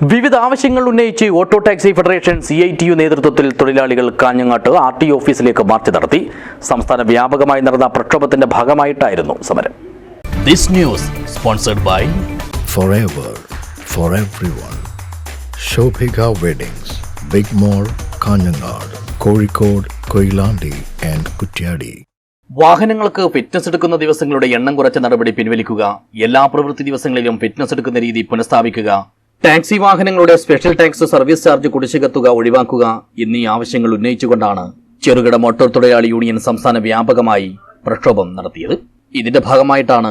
വിവിധ ആവശ്യങ്ങൾ ഉന്നയിച്ച് auto taxi federation C I T U നേതൃത്വത്തിൽ തൊഴിലാളികൾ കാഞ്ഞങ്ങാട്ട് ആർ ടി ഓഫീസിലേക്ക് മാർച്ച് നടത്തി സംസ്ഥാന വ്യാപകമായി നടന്ന പ്രക്ഷോഭത്തിന്റെ ഭാഗമായിട്ടായിരുന്നു സമരം This news sponsored by forever for everyone. Shobhika Weddings, Big Mall, Kanyanad, Kozhikode, Koilandi and Kutyadi. വാഹനങ്ങൾക്ക് ഫിറ്റ്നസ് എടുക്കുന്ന ദിവസങ്ങളുടെ എണ്ണം കുറച്ച നടപടി പിൻവലിക്കുക എല്ലാ പ്രവൃത്തി ദിവസങ്ങളിലും ഫിറ്റ്നസ് എടുക്കുന്ന രീതി പുനഃസ്ഥാപിക്കുക ടാക്സി വാഹനങ്ങളുടെ സ്പെഷ്യൽ ടാക്സ് സർവീസ് ചാർജ് കുടിശ്ശിക തുക ഒഴിവാക്കുക എന്നീ ആവശ്യങ്ങൾ ഉന്നയിച്ചുകൊണ്ടാണ് ചെറുകിട മോട്ടോർ തൊഴിലാളി യൂണിയൻ സംസ്ഥാന വ്യാപകമായി പ്രക്ഷോഭം നടത്തിയത്. ഇതിന്റെ ഭാഗമായിട്ടാണ്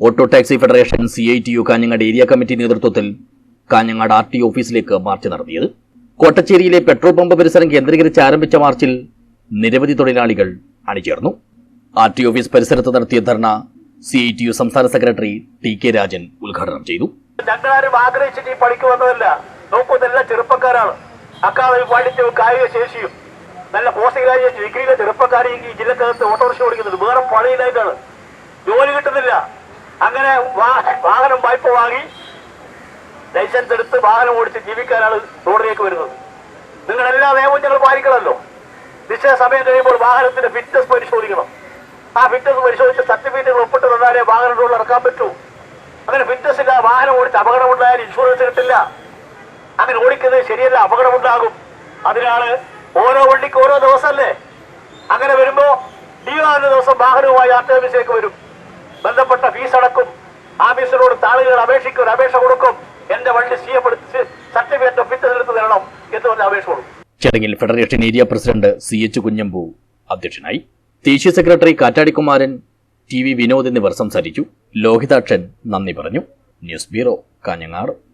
auto taxi federation C I T U Kanhangad area committee നേതൃത്വത്തിൽ കാഞ്ഞങ്ങാട് ആർ ടി ഓഫീസിലേക്ക് മാർച്ച് നടത്തിയത്. കോട്ടച്ചേരിയിലെ പെട്രോൾ പമ്പ് പരിസരം കേന്ദ്രീകരിച്ച് ആരംഭിച്ച മാർച്ചിൽ നിരവധി തൊഴിലാളികൾ അണിചേർന്നു. ആർ ടി ഓഫീസ് പരിസരത്ത് നടത്തിയ ധർണ സി ഐ ടി യു സംസ്ഥാന സെക്രട്ടറി ടി കെ രാജൻ ഉദ്ഘാടനം ചെയ്തു. ഞങ്ങളാരും ആഗ്രഹിച്ചിട്ട് ഈ പണിക്ക് വന്നതല്ല. നോക്കൂ നല്ല ചെറുപ്പക്കാരാണ്. അക്കാദമി പാണ്ഡിത്യവും കായിക ശേഷിയും നല്ല പോസ്റ്റ് ഗ്രാജുവേറ്റ് ഡിഗ്രിയിലെ ചെറുപ്പക്കാരെ ഈ ജില്ലക്കകത്ത് ഓട്ടോറിക്ഷ ഓടിക്കുന്നത് വേറെ പണിയിലായിട്ടാണ്. ജോലി കിട്ടുന്നില്ല. അങ്ങനെ വാഹനം വായ്പ വാങ്ങി ലൈസൻസ് എടുത്ത് വാഹനം ഓടിച്ച് ജീവിക്കാനാണ് റോഡിലേക്ക് വരുന്നത്. നിങ്ങൾ എല്ലാ നിയമവും ഞങ്ങൾ പാലിക്കണമല്ലോ. നിശ്ചയ സമയം കഴിയുമ്പോൾ വാഹനത്തിന്റെ ഫിറ്റ്നസ് പരിശോധിക്കണം. ആ ഫിറ്റ്നസ് പരിശോധിച്ച് സർട്ടിഫിക്കറ്റുകൾ ഒപ്പിട്ട് തന്നാലേ വാഹനം റോഡിൽ ഇറക്കാൻ പറ്റൂ. അങ്ങനെ ഫിറ്റ്നസ് ഇല്ല വാഹനം ഓടിച്ച് അപകടമുണ്ടായാൽ ഇൻഷുറൻസ് കിട്ടില്ല. അങ്ങനെ ഓടിക്കുന്നത് ശരിയല്ല അപകടമുണ്ടാകും. അതിനാണ് ഓരോ വണ്ടിക്ക് ഓരോ ദിവസമല്ലേ? അങ്ങനെ വരുമ്പോ ദീപാവലി ദിവസം വാഹനവുമായി ആർ ടി വരും. ബന്ധപ്പെട്ട ഫീസ് അടക്കും. ആഫീസറോട് താളുകൾ അപേക്ഷിക്കും ഒരു അപേക്ഷ കൊടുക്കും. എന്റെ വണ്ടി സി സർട്ടിഫിക്കറ്റ് ഫിറ്റ്നസ് എടുത്ത് തരണം എന്ന് പറഞ്ഞ അപേക്ഷ കൊടുക്കും. ചടങ്ങിൽ federation area president C H Kunhambu അധ്യക്ഷനായി. ദേശീയ സെക്രട്ടറി കാറ്റാടിക്കുമാരൻ ടി വി വിനോദ് എന്നിവർ സംസാരിച്ചു. ലോഹിതാക്ഷൻ നന്ദി പറഞ്ഞു. News bureau Kanhangad.